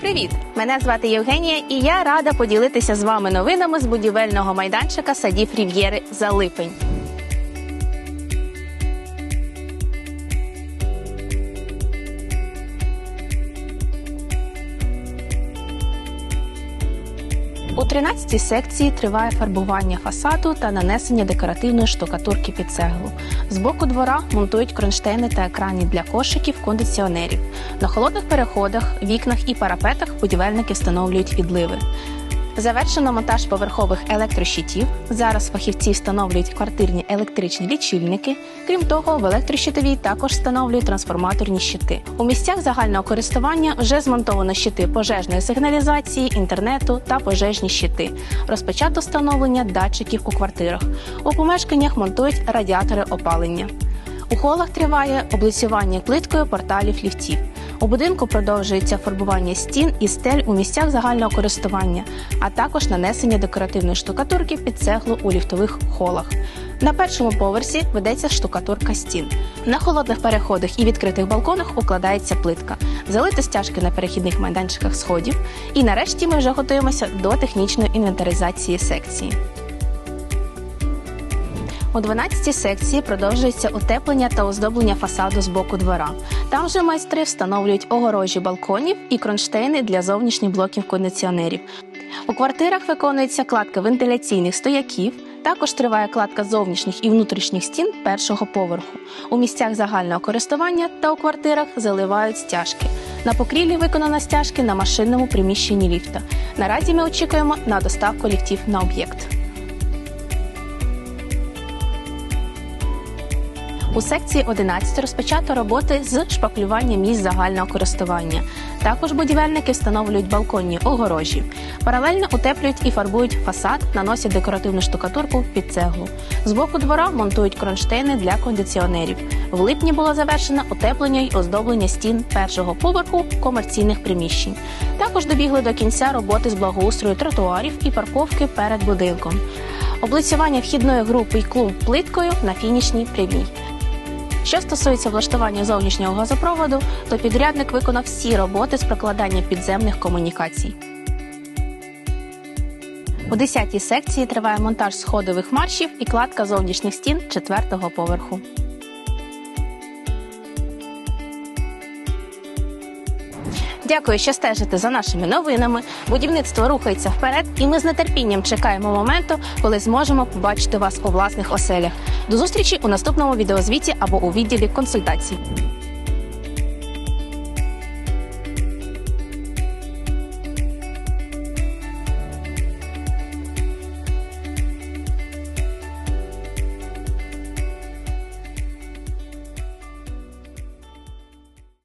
Привіт! Мене звати Євгенія, і я рада поділитися з вами новинами з будівельного майданчика садів Рів'єри за липень. У 13-й секції триває фарбування фасаду та нанесення декоративної штукатурки під цеглу. З боку двора монтують кронштейни та екрани для кошиків кондиціонерів. На холодних переходах, вікнах і парапетах будівельники встановлюють підливи. Завершено монтаж поверхових електрощитів. Зараз фахівці встановлюють квартирні електричні лічильники. Крім того, в електрощитовій також встановлюють трансформаторні щити. У місцях загального користування вже змонтовано щити пожежної сигналізації, інтернету та пожежні щити. Розпочато встановлення датчиків у квартирах. У помешканнях монтують радіатори опалення. У холах триває облицювання плиткою порталів ліфтів. У будинку продовжується фарбування стін і стель у місцях загального користування, а також нанесення декоративної штукатурки під цеглу у ліфтових холах. На першому поверсі ведеться штукатурка стін. На холодних переходах і відкритих балконах укладається плитка, залити стяжки на перехідних майданчиках сходів. І нарешті ми вже готуємося до технічної інвентаризації секції. У 12-й секції продовжується утеплення та оздоблення фасаду з боку двора. Там же майстри встановлюють огорожі балконів і кронштейни для зовнішніх блоків кондиціонерів. У квартирах виконується кладка вентиляційних стояків. Також триває кладка зовнішніх і внутрішніх стін першого поверху. У місцях загального користування та у квартирах заливають стяжки. На покрівлі виконано стяжки на машинному приміщенні ліфта. Наразі ми очікуємо на доставку ліфтів на об'єкт. У секції 11 розпочато роботи з шпаклювання місць загального користування. Також будівельники встановлюють балконні огорожі. Паралельно утеплюють і фарбують фасад, наносять декоративну штукатурку під цеглу. З боку двора монтують кронштейни для кондиціонерів. В липні було завершено утеплення й оздоблення стін першого поверху комерційних приміщень. Також добігли до кінця роботи з благоустрою тротуарів і парковки перед будинком. Облицювання вхідної групи й клуб плиткою на фінішній прямій. Що стосується влаштування зовнішнього газопроводу, то підрядник виконав всі роботи з прокладання підземних комунікацій. У 10-й секції триває монтаж сходових маршів і кладка зовнішніх стін 4-го поверху. Дякую, що стежите за нашими новинами. Будівництво рухається вперед, і ми з нетерпінням чекаємо моменту, коли зможемо побачити вас у власних оселях. До зустрічі у наступному відеозвіті або у відділі консультацій.